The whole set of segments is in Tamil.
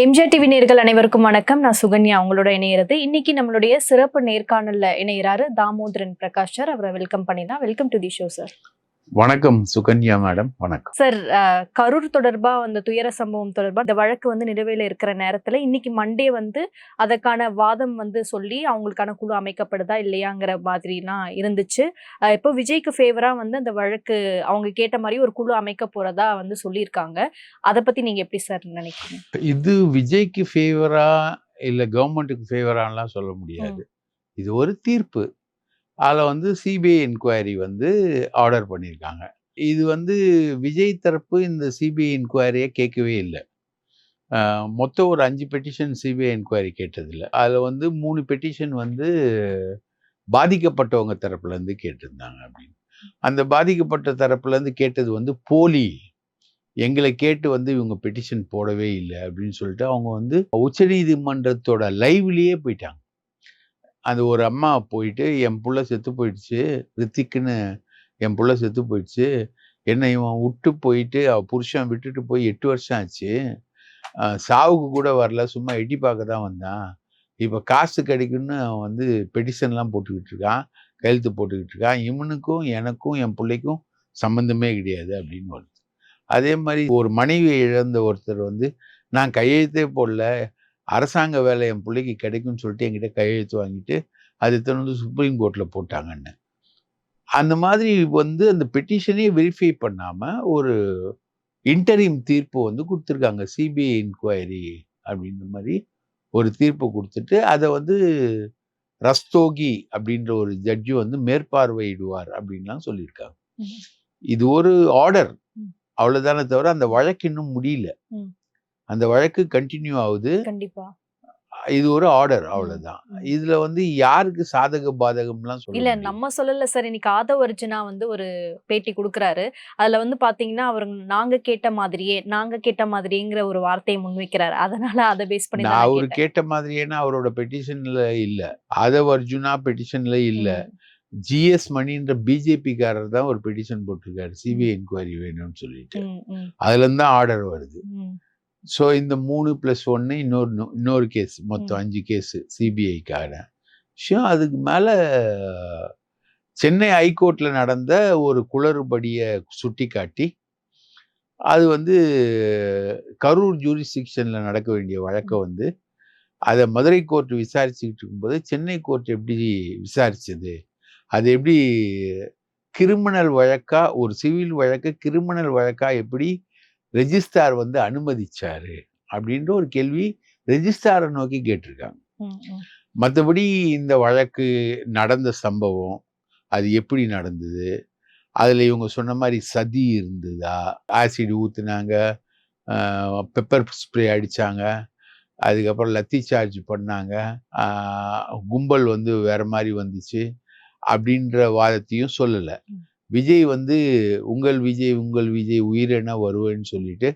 எம்ஜிஆர் டிவி நேர்கள் அனைவருக்கும் வணக்கம். நான் சுகன்யா அவங்களோட இணையிறது. இன்னைக்கு நம்மளுடைய சிறப்பு நேர்காணல்ல இணையறாரு தாமோதரன் பிரகாஷ் சார். அவரை வெல்கம் பண்ணிடலாம். Welcome to the show sir வணக்கம் சுகன்யா மேடம். வணக்கம். சார் கரூர் தொடர்பா அந்த துயர சம்பவம் தொடர்பா இந்த வழக்கு வந்து நிலுவையில இருக்கிற நேரத்துல இன்னைக்கு மண்டே வந்து அதற்கான வாதம் வந்து சொல்லி அவங்களுக்கான குழு அமைக்கப்படுதா இல்லையாங்கிற மாதிரிலாம் இருந்துச்சு. இப்போ விஜய்க்கு ஃபேவரா வந்து அந்த வழக்கு அவங்க கேட்ட மாதிரி ஒரு குழு அமைக்க போறதா வந்து சொல்லியிருக்காங்க. அதை பத்தி நீங்க எப்படி சார் நினைக்கிறீங்க? இது விஜய்க்கு ஃபேவரா இல்ல கவர்மெண்ட்டுக்கு ஃபேவரான்லாம் சொல்ல முடியாது. இது ஒரு தீர்ப்பு. அதில் வந்து சிபிஐ என்கொயரி வந்து ஆர்டர் பண்ணியிருக்காங்க இது வந்து விஜய் தரப்பு இந்த சிபிஐ என்கொயரியை கேட்கவே இல்லை. மொத்தம் ஒரு அஞ்சு பெட்டிஷன் சிபிஐ என்கொயரி கேட்டதில்லை. அதில் வந்து மூணு பெட்டிஷன் வந்து பாதிக்கப்பட்டவங்க தரப்புலேருந்து கேட்டிருந்தாங்க அப்படின்னு. அந்த பாதிக்கப்பட்ட தரப்புலேருந்து கேட்டது வந்து போலி. எங்களை கேட்டு வந்து இவங்க பெட்டிஷன் போடவே இல்லை அப்படின்னு சொல்லிட்டு அவங்க வந்து உச்சநீதிமன்றத்தோட லைவ்லேயே போயிட்டாங்க. அது ஒரு அம்மா போயிட்டு என் புள்ள செத்து போயிடுச்சு ரித்திக்குன்னு என் புள்ள செத்து போயிடுச்சு. என்னை இவன் விட்டு போயிட்டு அவள் புருஷன் விட்டுட்டு போய் எட்டு வருஷம் ஆச்சு. சாவுக்கு கூட வரல சும்மா எட்டி பார்க்க தான் வந்தான். இப்போ காசு கிடைக்குன்னு அவன் வந்து பெட்டிஷன்லாம் போட்டுக்கிட்டு இருக்கான் கையெழுத்து போட்டுக்கிட்டு இருக்கான். இவனுக்கும் எனக்கும் என் பிள்ளைக்கும் சம்மந்தமே கிடையாது அப்படின்னு வருது. அதே மாதிரி ஒரு மனைவி இழந்த ஒருத்தர் வந்து நான் கையெழுத்தே போடல அரசாங்க வேலை என் பிள்ளைக்கு கிடைக்கும்னு சொல்லிட்டு என்கிட்ட கையெழுத்து வாங்கிட்டு அது வந்து சுப்ரீம் கோர்ட்டில் போட்டாங்கன்னு அந்த மாதிரி வந்து அந்த பெட்டிஷனே வெரிஃபை பண்ணாமல் ஒரு இன்டரிம் தீர்ப்பு வந்து கொடுத்துருக்காங்க சிபிஐ இன்கொயரி அப்படின்ற மாதிரி ஒரு தீர்ப்பு கொடுத்துட்டு அதை வந்து ரஸ்தோகி அப்படின்ற ஒரு ஜட்ஜு வந்து மேற்பார்வையிடுவார் அப்படின்லாம் சொல்லியிருக்காங்க. இது ஒரு ஆர்டர் ம். அவ்வளவுதானே தவிர அந்த வழக்கு இன்னும் முடியல. அந்த வழக்கு கண்டினியூ ஆகுது. கண்டிப்பா. இது ஒரு ஆர்டர் அவ்வளவுதான். இதுல வந்து யாருக்கு சாதக பாதகம்லாம் சொல்ல இல்ல. நம்ம சொல்லல சார். இன்னைக்கு ஆதவ அர்ஜுனா வந்து ஒரு பேட்டி கொடுக்கறாரு. அதுல வந்து பாத்தீங்கன்னா அவர் நாங்க கேட்ட மாதிரியே நாங்க கேட்ட மாதிரிங்கிற ஒரு வார்த்தையை முன்வைக்கிறாரு. அதனால அதை பேஸ் பண்ணி அவரு. கேட்ட மாதிரியேனா அவரோட பெட்டிஷன்ல இல்ல. ஆதவ் அர்ஜுனா பெட்டிஷன்ல இல்ல ஜிஎஸ் மணின்ற பிஜேபி காரர் தான் ஒரு பெட்டிஷன் போட்டிருக்காரு. சிபிஐ என்கொயரி வேணும்னு சொல்லிட்டு. அதுல இருந்து ஆர்டர் வருது. ஸோ இந்த மூணு ப்ளஸ் ஒன்று இன்னொரு இன்னொரு கேஸ் மொத்தம். அஞ்சு கேஸ் சிபிஐக்கான விஷயம் அதுக்கு மேல சென்னை ஹைகோர்ட்ல நடந்த ஒரு குளறுபடியை சுட்டி காட்டி அது வந்து கரூர் ஜூரிஸ்டிக்ஷன்ல நடக்க வேண்டிய வழக்கை வந்து அதை மதுரை கோர்ட் விசாரிச்சுக்கிட்டு இருக்கும்போது சென்னை கோர்ட் எப்படி விசாரிச்சது? அது எப்படி கிரிமினல் வழக்கா ஒரு சிவில் வழக்கு கிரிமினல் வழக்கா எப்படி ரெஜிஸ்ட்ரார் வந்து அனுமதிச்சாரு அப்படின்ற ஒரு கேள்வி ரெஜிஸ்ட்ராரை நோக்கி கேட்டிருக்காங்க. மற்றபடி இந்த வழக்கு நடந்த சம்பவம் அது எப்படி நடந்தது அதில் இவங்க சொன்ன மாதிரி சதி இருந்ததா ஆசிட் ஊற்றுனாங்க பெப்பர் ஸ்ப்ரே அடித்தாங்க அதுக்கப்புறம் லத்தி சார்ஜ் பண்ணாங்க கும்பல் வந்து வேற மாதிரி வந்துச்சு அப்படின்ற வாதத்தையும் சொல்லலை. விஜய் வந்து உங்கள் விஜய் உங்கள் விஜய் உயிரென வருவேன்னு சொல்லிட்டு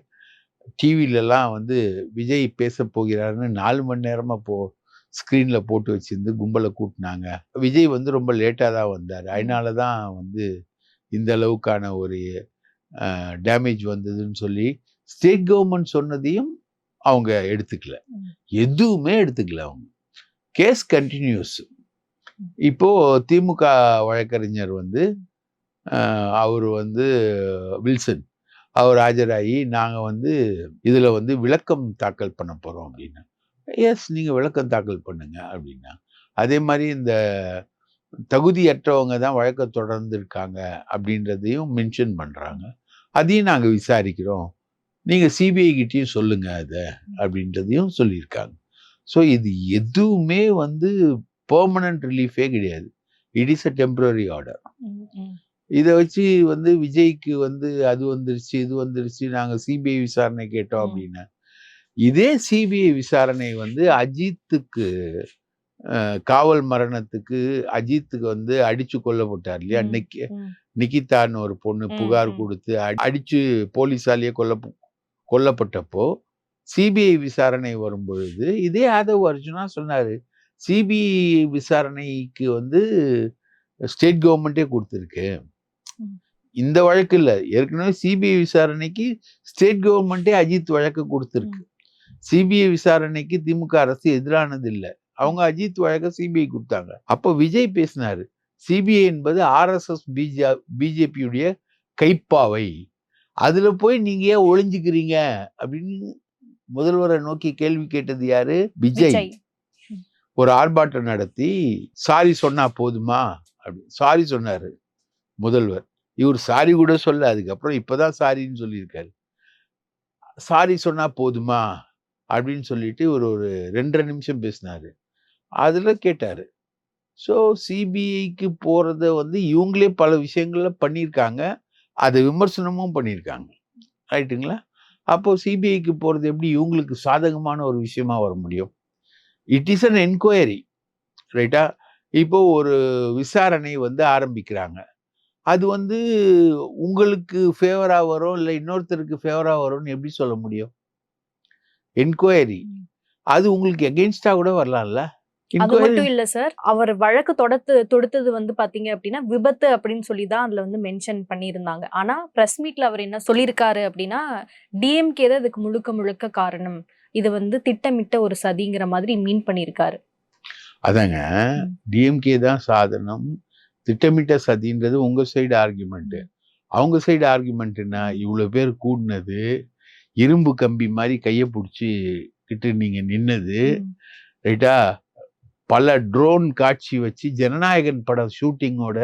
டிவிலலாம் வந்து விஜய் பேச போகிறாருன்னு நாலு மணி நேரமாக போ ஸ்க்ரீனில் போட்டு வச்சிருந்து கும்பலை கூட்டினாங்க. விஜய் வந்து ரொம்ப லேட்டாக தான் வந்தார். அதனால தான் வந்து இந்த அளவுக்கான ஒரு டேமேஜ் வந்ததுன்னு சொல்லி ஸ்டேட் கவர்மெண்ட் சொன்னதையும் அவங்க எடுத்துக்கல. எதுவுமே எடுத்துக்கல அவங்க. கேஸ் கண்டினியூஸ் ம். இப்போ திமுக வழக்கறிஞர் வந்து அவர் வந்து வில்சன். அவர் ஆஜராகி நாங்கள் வந்து இதில் வந்து விளக்கம் தாக்கல் பண்ண போகிறோம் அப்படின்னா எஸ் நீங்கள் விளக்கம் தாக்கல் பண்ணுங்க அப்படின்னா. அதே மாதிரி இந்த தகுதியற்றவங்க தான் வழக்க தொடர்ந்து இருக்காங்க அப்படின்றதையும் மென்ஷன் பண்ணுறாங்க அதையும் நாங்கள் விசாரிக்கிறோம். நீங்கள் சிபிஐ கிட்டேயும் சொல்லுங்கள் அதை அப்படின்றதையும் சொல்லியிருக்காங்க. ஸோ இது எதுவுமே வந்து பெர்மனன்ட் ரிலீஃபே கிடையாது. It is a temporary order இதை வச்சு வந்து விஜய்க்கு வந்து அது வந்துருச்சு இது வந்துருச்சு நாங்கள் சிபிஐ விசாரணை கேட்டோம். அப்படின்னா இதே சிபிஐ விசாரணை வந்து அஜித்துக்கு காவல் மரணத்துக்கு அஜித்துக்கு வந்து அடிச்சு கொல்லப்பட்டார் இல்லையா நிக்கி. நிக்கிதான்னு ஒரு பொண்ணு புகார். கொடுத்து அடி- அடிச்சு போலீஸாலேயே கொல்ல கொல்லப்பட்டப்போ சிபிஐ விசாரணை வரும் பொழுது இதே ஆதவ் அர்ஜுனா சொன்னாரு சிபிஐ விசாரணைக்கு வந்து ஸ்டேட் கவர்மெண்ட்டே கொடுத்துருக்கு. இந்த வழக்கு இல்ல. ஏற்கனவே சிபிஐ விசாரணைக்கு ஸ்டேட் கவர்மெண்ட்டே அஜித் வழக்கு கொடுத்துருக்கு. சிபிஐ விசாரணைக்கு திமுக அரசு எதிரானது இல்லை. அவங்க அஜித் வழக்க சிபிஐ கொடுத்தாங்க. அப்போ விஜய் பேசினாரு. சிபிஐ என்பது ஆர்எஸ்எஸ் பிஜே பிஜேபியுடைய கைப்பாவை. அதுல போய் நீங்க ஏன் ஒளிஞ்சுக்கிறீங்க? அப்படின்னு முதல்வரை நோக்கி கேள்வி கேட்டது யாரு? விஜய். விஜய். ஒரு ஆர்ப்பாட்டம் நடத்தி சாரி சொன்னா போதுமா? அப்படி சாரி சொன்னாரு முதல்வர். இவர் சாரி கூட சொல்ல அதுக்கப்புறம் இப்போதான் சாரின்னு சொல்லியிருக்காரு. சாரி சொன்னால் போதுமா? அப்படின்னு சொல்லிட்டு ஒரு ஒரு ரெண்டரை நிமிஷம் பேசினார். அதில் கேட்டார். ஸோ சிபிஐக்கு போகிறத வந்து இவங்களே பல விஷயங்களில் பண்ணியிருக்காங்க. அதை விமர்சனமும் பண்ணியிருக்காங்க. ரைட்டுங்களா அப்போது சிபிஐக்கு போகிறது எப்படி இவங்களுக்கு சாதகமான ஒரு விஷயமா வர முடியும்? இட் இஸ் அன் என்கொயரி ரைட்டா இப்போ ஒரு விசாரணை வந்து ஆரம்பிக்கிறாங்க. அது வந்து உங்களுக்கு ஃபேவரா வரும் இல்லை இன்னொருத்தருக்கு ஃபேவரா வரும்னு எப்படி சொல்ல முடியும்? என்கொயரி. அது உங்களுக்கு எகென்ஸ்டா கூட வரலாம்ல? அது மட்டும் இல்ல சார் அவர் வழக்கு தொடுத்து தொடுத்தது வந்து பாத்தீங்க அப்படின்னா விபத்து அப்படின்னு சொல்லி தான் அதுல வந்து மென்ஷன் பண்ணியிருந்தாங்க. ஆனா பிரஸ் மீட்ல அவர் என்ன சொல்லியிருக்காரு அப்படின்னா டிஎம்கே தான் இதுக்கு முழுக்க முழுக்க காரணம். இது வந்து திட்டமிட்ட ஒரு சதிங்கிற மாதிரி மீன் பண்ணியிருக்காரு. அதாங்க. டிஎம்கே தான் சாதனம். திட்டமிட்ட சதின்றது உங்க சைடு ஆர்குமெண்ட் அவங்க சைடு ஆர்குமெண்ட் என்ன? இவ்வளவு பேர் கூடினது இரும்பு கம்பி மாதிரி கையை பிடிச்சி கிட்டு நீங்க நின்னது. ரைட்டா? பல ட்ரோன் காட்சி வச்சு ஜனநாயகன் படம் ஷூட்டிங்கோட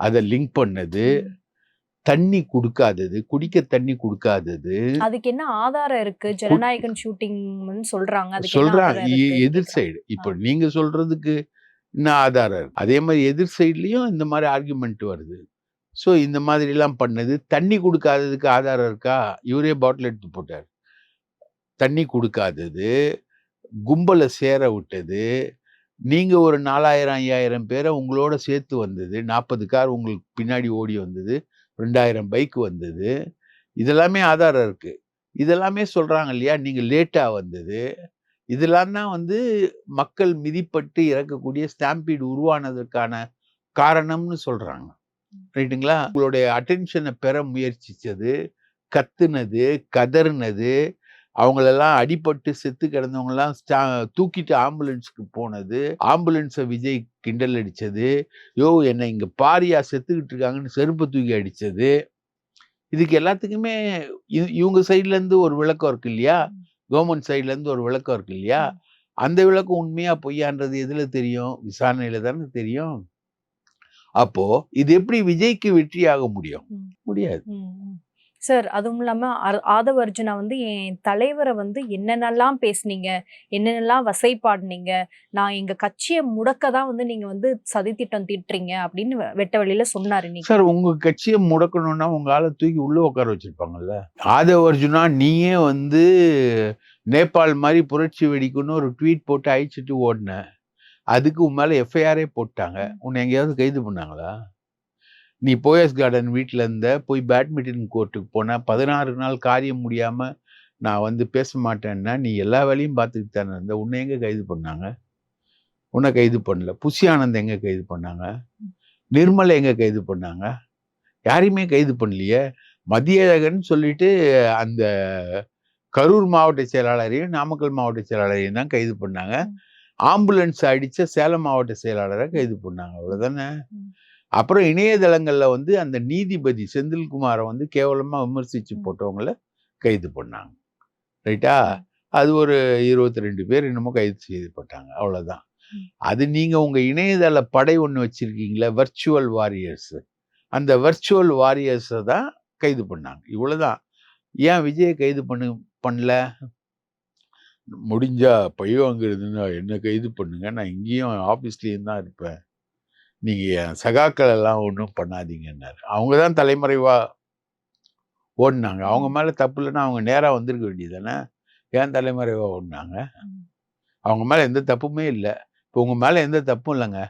அதை லிங்க் பண்ணது தண்ணி கொடுக்காதது குடிக்க தண்ணி கொடுக்காதது. அதுக்கு என்ன ஆதாரம் இருக்கு? ஜனநாயகன் ஷூட்டிங் சொல்றாங்க. சொல்றாங்க. எதிர் சைடு இப்போ நீங்க சொல்றதுக்கு இன்னும் ஆதாரம் இருக்கு அதே மாதிரி எதிர் சைட்லேயும் இந்த மாதிரி ஆர்குமெண்ட் வருது. ஸோ இந்த மாதிரிலாம் பண்ணது. தண்ணி கொடுக்காததுக்கு ஆதாரம் இருக்கா? இவரே பாட்டில் எடுத்து போட்டார். தண்ணி கொடுக்காதது. கும்பலை சேர விட்டது. நீங்கள் ஒரு நாலாயிரம் ஐயாயிரம் பேரை உங்களோட சேர்த்து வந்தது. நாற்பது கார் உங்களுக்கு பின்னாடி ஓடி வந்தது. ரெண்டாயிரம் பைக் வந்தது. இதெல்லாமே ஆதாரம் இருக்குது இதெல்லாமே சொல்கிறாங்க இல்லையா? நீங்கள் லேட்டாக வந்தது. இதெல்லாம் தான் வந்து மக்கள் மிதிப்பட்டு இறக்கக்கூடிய ஸ்டாம்பீடு உருவானதற்கான காரணம்னு சொல்றாங்க. ரைட்டுங்களா? உங்களுடைய அட்டென்ஷனை பெற முயற்சிச்சது கத்துனது கதறுனது அவங்களெல்லாம் அடிபட்டு செத்து கிடந்தவங்கலாம் ஸ்டா தூக்கிட்டு ஆம்புலன்ஸ்க்கு போனது ஆம்புலன்ஸை விஜய் கிண்டல் அடிச்சது யோ என்னை இங்க பாரியா செத்துக்கிட்டு இருக்காங்கன்னு செருப்பு தூக்கி அடிச்சது. இதுக்கு எல்லாத்துக்குமே இவங்க சைட்ல இருந்து ஒரு விளக்கம் இருக்கு இல்லையா? கவர்மெண்ட் சைட்ல இருந்து ஒரு விளக்கம் இருக்கு இல்லையா? அந்த விளக்கம் உண்மையா பொய்யான்றது எதுல தெரியும்? விசாரணையில தானே தெரியும். அப்போ இது எப்படி விஜய்க்கு வெற்றியாக முடியும்? ம். முடியாது. சார் அதுவும் இல்லாம அர்- ஆதவ அர்ஜுனா வந்து என் தலைவரை வந்து என்னென்னலாம் பேசுனீங்க? என்னென்னலாம் வசைப்பாடுனீங்க நான் எங்க கட்சியை முடக்க தான் வந்து நீங்க வந்து சதித்திட்டம் தீட்டுறீங்க அப்படின்னு வெட்ட வழியில சொன்னாரு இன்னைக்கு. சார் உங்க கட்சியை முடக்கணும்னா உங்க ஆளை தூக்கி உள்ள உட்கார வச்சிருப்பாங்கல்ல? ஆதவ அர்ஜுனா நீயே வந்து நேபாள் மாதிரி புரட்சி வெடிக்குன்னு ஒரு ட்வீட் போட்டு அழிச்சிட்டு ஓடின. அதுக்கு உன் மேல எஃப்ஐஆரே போட்டாங்க. உன்னை எங்கேயாவது கைது பண்ணாங்களா? நீ போயஸ் கார்டன் வீட்டில் இருந்த போய் பேட்மிண்டன் கோர்ட்டுக்கு போன பதினாறு நாள் காரியம் முடியாம நான் வந்து பேச மாட்டேன்னா நீ எல்லா வேலையும் பார்த்துட்டு தானே இருந்த. உன்னை எங்க கைது பண்ணாங்க? உன்னை கைது பண்ணல. புஷி ஆனந்த் எங்க கைது பண்ணாங்க? நிர்மலை எங்க கைது பண்ணாங்க? யாரையுமே கைது பண்ணலையே? மதியழகன் சொல்லிட்டு அந்த கரூர் மாவட்ட செயலாளரையும் நாமக்கல் மாவட்ட செயலாளரையும் தான் கைது பண்ணாங்க. ஆம்புலன்ஸ் அடிச்ச சேலம் மாவட்ட செயலாளரை கைது பண்ணாங்க. அவ்வளவுதானே? ம். அப்புறம் இணையதளங்கள்ல வந்து அந்த நீதிபதி செந்தில்குமாரை வந்து கேவலமா விமர்சிச்சு ம். போட்டவங்கள கைது பண்ணாங்க. ரைட்டா. அது ஒரு இருபத்தி ரெண்டு பேர் என்னமோ கைது செய்யப்பட்டாங்க அவ்வளவுதான். ம். அது நீங்க உங்க இணையதள படை ஒண்ணு வச்சிருக்கீங்களே? வர்ச்சுவல் வாரியர்ஸ் அந்த வர்ச்சுவல் வாரியர்ஸை தான் கைது பண்ணாங்க. இவ்வளவுதான். ஏன் விஜயை கைது பண்ணு பண்ணல? முடிஞ்சா பழி வாங்குறதுன்னா என்ன கைது பண்ணுங்க? நான் இங்கேயும் ஆஃபீஸ்லேயும் தான் இருப்பேன். நீங்க என் சகாக்கள் எல்லாம் ஒன்றும் பண்ணாதீங்கன்னாரு. அவங்க தான் தலைமறைவா ஓடினாங்க. அவங்க மேல தப்பு இல்லைன்னா அவங்க நேரா வந்திருக்க வேண்டியதானே ஏன் தலைமறைவா ஓடினாங்க. அவங்க மேல எந்த தப்புமே இல்லை. இப்போ உங்க மேல எந்த தப்பும் இல்லைங்க.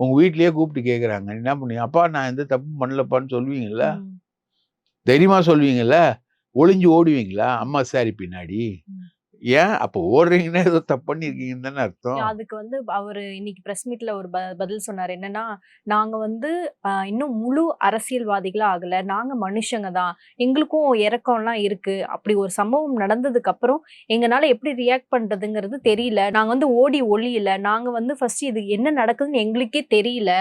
உங்க வீட்லயே கூப்பிட்டு கேக்குறாங்க. என்ன பண்ணீங்க அப்பா நான் எந்த தப்பும் பண்ணலப்பான்னு சொல்லுவீங்கல்ல? ம். தைரியமா சொல்லுவீங்கல்ல? ஒளிஞ்சு ஓடுவீங்களா? அம்மா சாரி பின்னாடி. ஏன்? அப்போ ஓடுறீங்கன்னா ஏதோ தப்பு பண்ணியிருக்கீங்கன்னு தானே அர்த்தம். அதுக்கு வந்து அவரு இன்னைக்கு பிரஸ் மீட்ல ஒரு பதில் சொன்னாரு. என்னன்னா நாங்க வந்து இன்னும் முழு அரசியல்வாதிகளா ஆகல. நாங்க மனுஷங்க தான். எங்களுக்கும் இறக்கம்லாம் இருக்கு. அப்படி ஒரு சம்பவம் நடந்ததுக்கு அப்புறம் எங்களால எப்படி ரியாக்ட் பண்றதுங்கிறது தெரியல. நாங்க வந்து ஓடி ஒளியல. நாங்க வந்து ஃபர்ஸ்ட் இது என்ன நடக்குதுன்னு எங்களுக்கே தெரியல.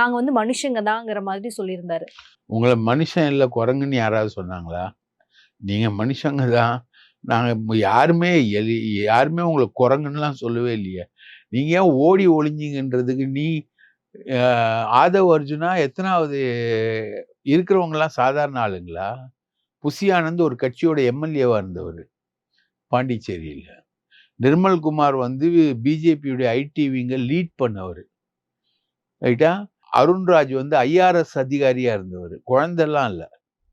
நாங்க வந்து மனுஷங்க தாங்கிற மாதிரி சொல்லியிருந்தாரு. உங்களை மனுஷன் இல்லை குரங்குன்னு யாராவது சொன்னாங்களா? நீங்கள் மனுஷங்க தான். நாங்கள் யாருமே எலி யாருமே உங்களை குரங்குன்னுலாம் சொல்லவே இல்லையே. நீங்கள் ஏன் ஓடி ஒளிஞ்சிங்கன்றதுக்கு நீ ஆஹ், ஆதவ் அர்ஜுனா எத்தனாவது இருக்கிறவங்கலாம் சாதாரண ஆளுங்களா? புசி ஒரு கட்சியோட எம்எல்ஏவாக இருந்தவர் பாண்டிச்சேரியில். நிர்மல் குமார் வந்து பிஜேபியுடைய ஐடிவிங்க லீட் பண்ணவர். ரைட்டா? அருண்ராஜ் வந்து ஐஆர்எஸ் அதிகாரியாக இருந்தவர். குழந்தெல்லாம் இல்லை.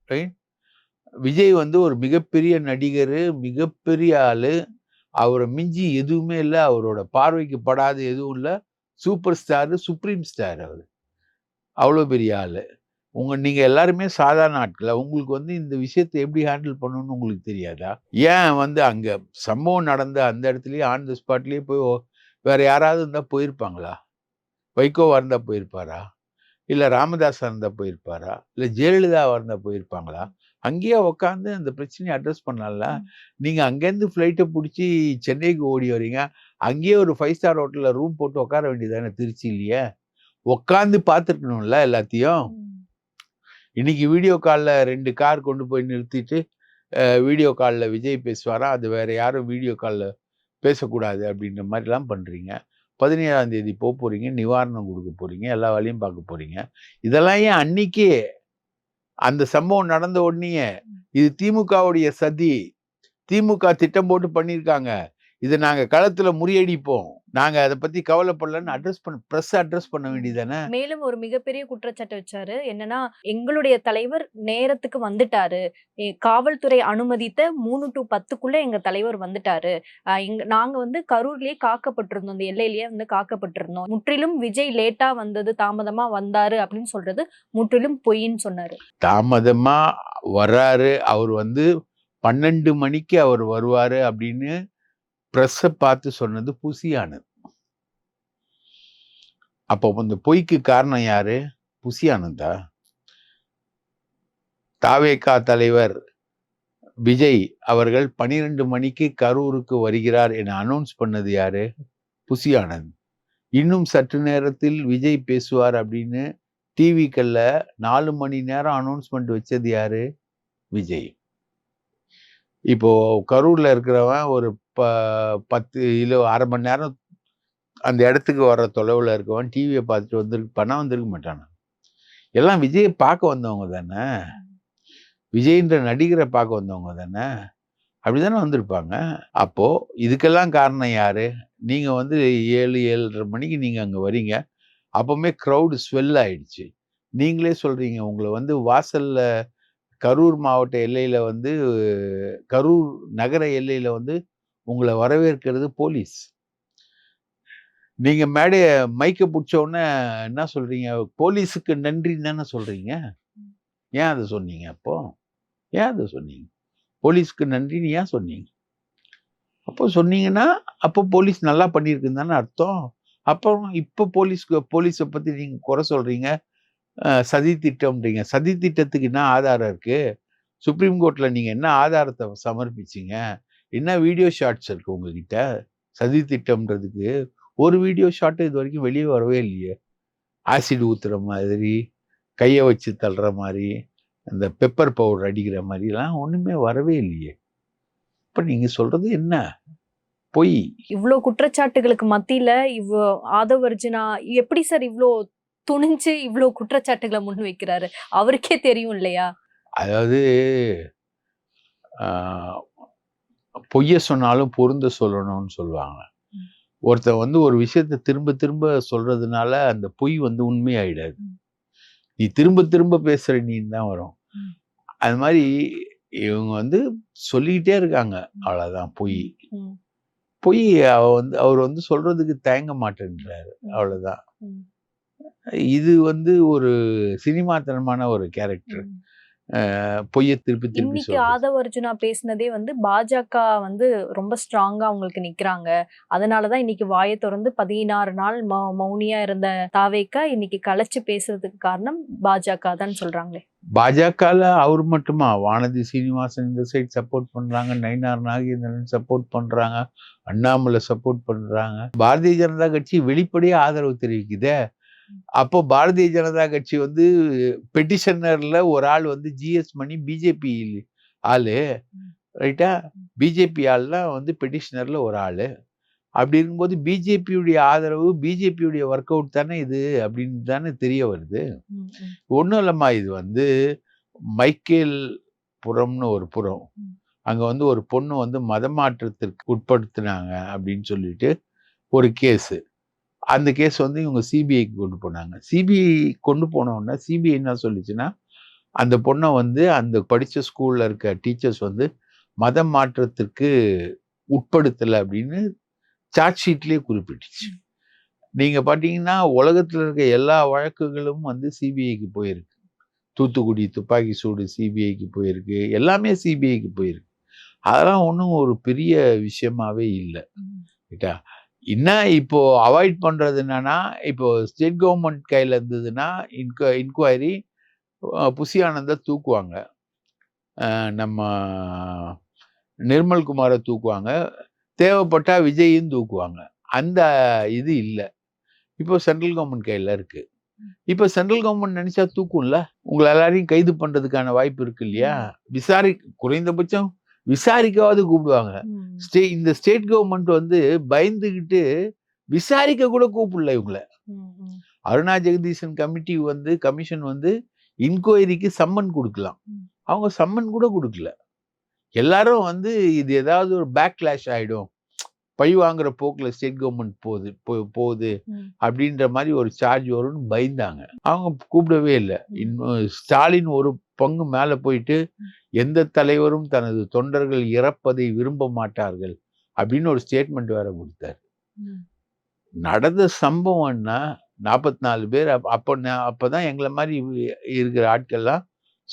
ரைட்? விஜய் வந்து ஒரு மிகப்பெரிய நடிகர் மிகப்பெரிய ஆள். அவரை மிஞ்சி எதுவுமே இல்லை. அவரோட பார்வைக்கு படாத எதுவும் இல்லை. சூப்பர் ஸ்டார் சுப்ரீம் ஸ்டார் அவர். அவ்வளோ பெரிய ஆள். உங்கள் நீங்கள் எல்லாருமே சாதாரண ஆட்கள். உங்களுக்கு வந்து இந்த விஷயத்தை எப்படி ஹேண்டில் பண்ணணும்னு உங்களுக்கு தெரியாதா? ஏன் வந்து அங்கே சம்பவம் நடந்த அந்த இடத்துலையே ஆன் த ஸ்பாட்லேயே போய் வேறு யாராவது இருந்தால் போயிருப்பாங்களா? வைகோவாக இருந்தால் போயிருப்பாரா? இல்லை ராமதாஸாக இருந்தால் போயிருப்பாரா? இல்லை ஜெயலலிதாவாக இருந்தால் போயிருப்பாங்களா? அங்கேயே உட்காந்து அந்த பிரச்சனையை அட்ரஸ் பண்ணலாம்ல. நீங்க அங்கேருந்து ஃப்ளைட்டை பிடிச்சி சென்னைக்கு ஓடி வரீங்க. அங்கேயே ஒரு ஃபைவ் ஸ்டார் ஹோட்டல்ல ரூம் போட்டு உட்கார வேண்டியதானே திருச்சியிலேயே. உட்காந்து பார்த்துருக்கணும்ல எல்லாத்தையும். இன்னைக்கு வீடியோ காலில் ரெண்டு கார் கொண்டு போய் நிறுத்திட்டு வீடியோ காலில் விஜய் பேசுவாரா? அது வேற யாரும் வீடியோ காலில் பேசக்கூடாது அப்படின்ற மாதிரிலாம் பண்ணுறீங்க பதினேழாம் தேதி போக போறீங்க. நிவாரணம் கொடுக்க போறீங்க. எல்லா வேலையும் பார்க்க போறீங்க. இதெல்லாம் ஏன் அன்னைக்கே அந்த சம்பவம் நடந்த உடனேயே இது திமுகவுடைய சதி. திமுக திட்டம் போட்டு பண்ணியிருக்காங்க. இதை நாங்கள் களத்தில் முறியடிப்போம். நாங்க அதை பத்தி கவலைப்படலன்னு அட்ரஸ் பண்ண ப்ரெஸ் அட்ரஸ் பண்ண வேண்டியதானே மேலும் ஒரு மிகப்பெரிய குற்றச்சாட்டு வச்சாரு. என்னன்னா எங்களுடைய தலைவர் நேரத்துக்கு வந்துட்டாரு. காவல்துறை அனுமதித்த மூணு டு பத்துக்குள்ள எங்க தலைவர் வந்துட்டாரு. எங்க நாங்க வந்து கரூர்லயே காக்கப்பட்டிருந்தோம். இந்த எல்லையிலேயே வந்து காக்கப்பட்டிருந்தோம். முற்றிலும் விஜய் லேட்டா வந்தது தாமதமா வந்தாரு அப்படின்னு சொல்றது முற்றிலும் பொய்ன்னு சொன்னாரு. தாமதமா வர்றாரு. அவர் வந்து பன்னெண்டு மணிக்கு அவர் வருவாரு அப்படின்னு ப்ரெஸ்ஸை பார்த்து சொன்னது புசியானது. அப்போ இந்த பொய்க்கு காரணம் யாரு? புசியானந்தா தாவேகா தலைவர் விஜய் அவர்கள் பனிரெண்டு மணிக்கு கரூருக்கு வருகிறார் என அனௌன்ஸ் பண்ணது யாரு? புசியானந்த் இன்னும் சற்று நேரத்தில் விஜய் பேசுவார் அப்படின்னு டிவிக்கல்ல நாலு மணி நேரம் அனௌன்ஸ்மெண்ட் வச்சது யாரு? விஜய். இப்போ கரூர்ல இருக்கிறவன் ஒரு இப்போ பத்து இல்லை அரை மணி நேரம் அந்த இடத்துக்கு வர தொலைவில் இருக்கவன் டிவியை பார்த்துட்டு வந்துருக்கு பணம் வந்திருக்க மாட்டானா? எல்லாம் விஜயை பார்க்க வந்தவங்க தானே? விஜய்ன்ற நடிகரை பார்க்க வந்தவங்க தானே? அப்படி தானே வந்திருப்பாங்க? அப்போது இதுக்கெல்லாம் காரணம் யார்? நீங்கள் வந்து ஏழு ஏழரை மணிக்கு நீங்கள் அங்கே வரீங்க. அப்போவுமே க்ரௌடு ஸ்வெல் ஆயிடுச்சு. நீங்களே சொல்கிறீங்க உங்களை வந்து வாசலில் கரூர் மாவட்ட எல்லையில் வந்து கரூர் நகர எல்லையில் வந்து உங்களை வரவேற்கிறது போலீஸ். நீங்கள் மேடைய மைக்கை பிடிச்சோடனே என்ன சொல்கிறீங்க போலீஸுக்கு நன்றி தானே சொல்கிறீங்க ஏன் அதை சொன்னீங்க அப்போ? ஏன் அதை சொன்னீங்க? போலீஸ்க்கு நன்றின்னு ஏன் சொன்னீங்க? அப்போ சொன்னீங்கன்னா அப்போ போலீஸ் நல்லா பண்ணியிருக்குன்னு தானே அர்த்தம். அப்புறம் இப்போ போலீஸ்க்கு போலீஸை பற்றி நீங்கள் குறை சொல்கிறீங்க சதி திட்டம்ன்றீங்க. சதி திட்டத்துக்கு என்ன ஆதாரம் இருக்குது சுப்ரீம் கோர்ட்டில் நீங்கள் என்ன ஆதாரத்தை சமர்ப்பிச்சீங்க? என்ன வீடியோ ஷாட்ஸ் இருக்கு உங்ககிட்ட? சதி திட்டம்ன்றதுக்கு ஒரு வீடியோ ஷாட் இது வரைக்கும் வெளியே வரவே இல்லையே. ஆசிட் ஊத்துற மாதிரி கையை வச்சு தள்ளுற மாதிரி அந்த பெப்பர் பவுடர் அடிக்கிற மாதிரிலாம் ஒண்ணுமே வரவே இல்லையே. இப்ப நீங்க சொல்றது என்ன? பொய். இவ்ளோ குற்றச்சாட்டுகளுக்கு மத்தியில இவ்வளோ ஆதவ் அர்ஜுனா எப்படி சார் இவ்ளோ துணிஞ்சு இவ்ளோ குற்றச்சாட்டுகளை முன் வைக்கிறாரு? அவருக்கே தெரியும் இல்லையா? அதாவது பொய்ய சொன்னாலும் பொருந்த சொல்லணும்னு சொல்லுவாங்க. ம். ஒருத்தன் வந்து ஒரு விஷயத்த திரும்ப திரும்ப சொல்றதுனால அந்த பொய் வந்து உண்மையாயிடாது. நீ திரும்ப திரும்ப பேசுற நீ தான் வரும். அது மாதிரி இவங்க வந்து சொல்லிக்கிட்டே இருக்காங்க. அவ்வளவுதான் பொய். பொய் அவ வந்து அவர் வந்து சொல்றதுக்கு தயங்க மாட்டேன்றாரு. அவ்வளவுதான். இது வந்து ஒரு சினிமாத்தனமான ஒரு கேரக்டர். பொய்யை திருப்பி திருப்பி ஆதவ அர்ஜுனா பேசினதே வந்து பாஜக வந்து ரொம்ப ஸ்ட்ராங்கா அவங்களுக்கு நிக்கிறாங்க. அதனாலதான் இன்னைக்கு வாயை திறந்து பதினாறு நாள் மௌனியா இருந்த தாவேக்கா இன்னைக்கு கலைச்சு பேசுறதுக்கு காரணம் பாஜக தான் சொல்றாங்களே. பாஜகல அவர் மட்டுமா? வானதி சீனிவாசன் இந்த சைடு சப்போர்ட் பண்றாங்க. நயினார் நாகேந்திரன் சப்போர்ட் பண்றாங்க. அண்ணாமலை சப்போர்ட் பண்றாங்க. பாரதிய ஜனதா கட்சி வெளிப்படையா ஆதரவு தெரிவிக்குதே? அப்போ பாரதிய ஜனதா கட்சி வந்து பெட்டிஷனர்ல ஒரு ஆள் வந்து ஜிஎஸ் மணி பிஜேபி ஆளு ரைட்டா பிஜேபி ஆள்லாம் வந்து பெட்டிஷனர்ல ஒரு ஆளு. அப்படி இருக்கும்போது பிஜேபியுடைய ஆதரவு பிஜேபியுடைய ஒர்க் அவுட் தானே இது அப்படின்னு தானே தெரிய வருது. ஒன்றும் இல்லைம்மா இது வந்து மைக்கேல் புறம்னு ஒரு புறம். அங்கே வந்து ஒரு பொண்ணு வந்து மதமாற்றத்திற்கு உட்படுத்தினாங்க அப்படின்னு சொல்லிட்டு ஒரு கேஸு அந்த கேஸ் வந்து இவங்க சிபிஐக்கு கொண்டு போனாங்க. சிபிஐ கொண்டு போனோடனே சிபிஐ என்ன சொல்லிச்சுன்னா அந்த பொண்ணை வந்து அந்த படித்த ஸ்கூலில் இருக்க டீச்சர்ஸ் வந்து மதம் மாற்றத்திற்கு உட்படுத்தலை அப்படின்னு சார்ஜ் ஷீட்லேயே குறிப்பிட்டுச்சு. நீங்கள் பார்த்தீங்கன்னா உலகத்தில் இருக்க எல்லா வழக்குகளும் வந்து சிபிஐக்கு போயிருக்கு. தூத்துக்குடி துப்பாக்கி சூடு சிபிஐக்கு போயிருக்கு. எல்லாமே சிபிஐக்கு போயிருக்கு. அதெல்லாம் ஒன்றும் ஒரு பெரிய விஷயமாவே இல்லை. ரைட்டா என்ன இப்போ அவாய்ட் பண்றது என்னன்னா இப்போ ஸ்டேட் கவர்மெண்ட் கையில இருந்ததுன்னா இன்கொ இன்கொயரி புசி ஆனந்த தூக்குவாங்க. நம்ம நிர்மல் குமாரை தூக்குவாங்க. தேவைப்பட்டா விஜயும் தூக்குவாங்க. அந்த இது இல்லை. இப்போ சென்ட்ரல் கவர்மெண்ட் கையில இருக்கு. இப்போ சென்ட்ரல் கவர்மெண்ட் நினைச்சா தூக்கும்ல? உங்களை எல்லாரையும் கைது பண்றதுக்கான வாய்ப்பு இருக்கு இல்லையா? விசாரி குறைந்தபட்சம் விசாரிக்காவது கூப்பிடுவாங்க. ஸ்டே இந்த ஸ்டேட் கவர்மெண்ட் வந்து பயந்துகிட்டு விசாரிக்க கூட கூப்பிடல இவங்கள. அருணா ஜெகதீசன் கமிட்டி வந்து கமிஷன் வந்து இன்கொயரிக்கு சம்மன் கொடுக்கலாம். அவங்க சம்மன் கூட கொடுக்கல. எல்லாரும் வந்து இது ஏதாவது ஒரு பேக்லாஷ் ஆயிடும். பழி வாங்குற போக்குல ஸ்டேட் கவர்மெண்ட் போகுது போ- போகுது. அப்படின்ற மாதிரி ஒரு சார்ஜ் வரும்னு பயந்தாங்க. அவங்க கூப்பிடவே இல்லை. இன்னும் ஸ்டாலின் ஒரு பங்கு மேல போயிட்டு எந்த தலைவரும் தனது தொண்டர்கள் இறப்பதை விரும்ப மாட்டார்கள் அப்படின்னு ஒரு ஸ்டேட்மெண்ட் வேற கொடுத்தாரு. நடந்த சம்பவம்னா நாற்பத்தி நாலு பேர் அப்ப- அப்போ அப்பதான் எங்களை மாதிரி இருக்கிற ஆட்கள்லாம்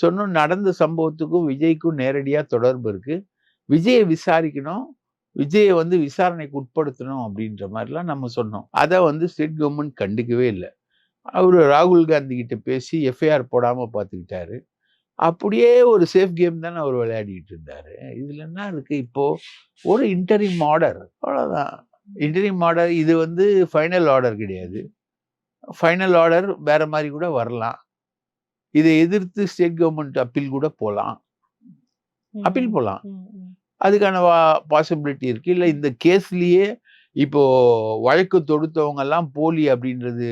சொன்னோம் நடந்த சம்பவத்துக்கும் விஜய்க்கும் நேரடியா தொடர்பு இருக்கு. விஜயை விசாரிக்கணும். விஜயை வந்து விசாரணைக்கு உட்படுத்தணும் அப்படின்ற மாதிரிலாம் நம்ம சொன்னோம். அதை வந்து ஸ்டேட் கவர்மெண்ட் கண்டுக்கவே இல்லை. அவர் ராகுல் காந்தி கிட்ட பேசி எஃப்ஐஆர் போடாம பார்த்துக்கிட்டாரு அப்படியே ஒரு சேஃப் கேம் தானே அவர் விளையாடிட்டு இருந்தாரு. இதுல என்ன இருக்கு? இப்போ ஒரு இன்டரிம் ஆர்டர் அவ்வளவுதான். இன்டரிம் ஆர்டர் இது வந்து ஃபைனல் ஆர்டர் கிடையாது. ஃபைனல் ஆர்டர் வேற மாதிரி கூட வரலாம். இதை எதிர்த்து ஸ்டேட் கவர்மெண்ட் அப்பீல் கூட போகலாம் அப்பீல் போகலாம் அதுக்கான பாசிபிலிட்டி இருக்கு. இல்லை இந்த கேஸ்லயே இப்போ வழக்கு தொடுத்தவங்க எல்லாம் போலி அப்படின்றது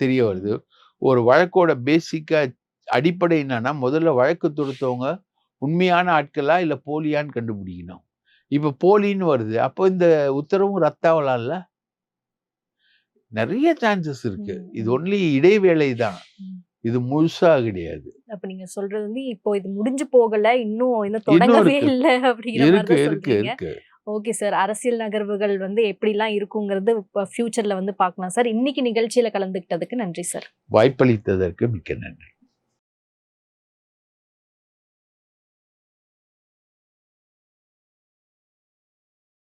தெரிய வருது. ஒரு வழக்கோட பேசிக்கா அடிப்படை என்னன்னா முதல்ல வழக்கு தொடுத்தவங்க உண்மையான ஆட்களா இல்லை போலியான்னு கண்டுபிடிக்கணும். இப்போ போலின்னு வருது. அப்போ இந்த உத்தரவும் ரத்தாவலாம்ல? நிறைய சான்சஸ் இருக்கு. இது. ஒன்லி இடைவேளை தான். இது முழுசா கிடையாது. அப்ப நீங்க சொல்றது வந்து இப்போ இது முடிஞ்சு போகல இன்னும் இன்னும் தொடங்கவே. இல்ல அப்படிங்கிற இருக்கு இருக்கு ஓகே சார். அரசியல் நகர்வுகள் வந்து எப்படிலாம் இருக்குங்கிறது ஃபியூச்சர்ல வந்து பார்க்கலாம் சார். இன்னைக்கு நிகழ்ச்சியில கலந்துக்கிட்டதுக்கு நன்றி சார். வாய்ப்பளித்ததற்கு மிக்க நன்றி.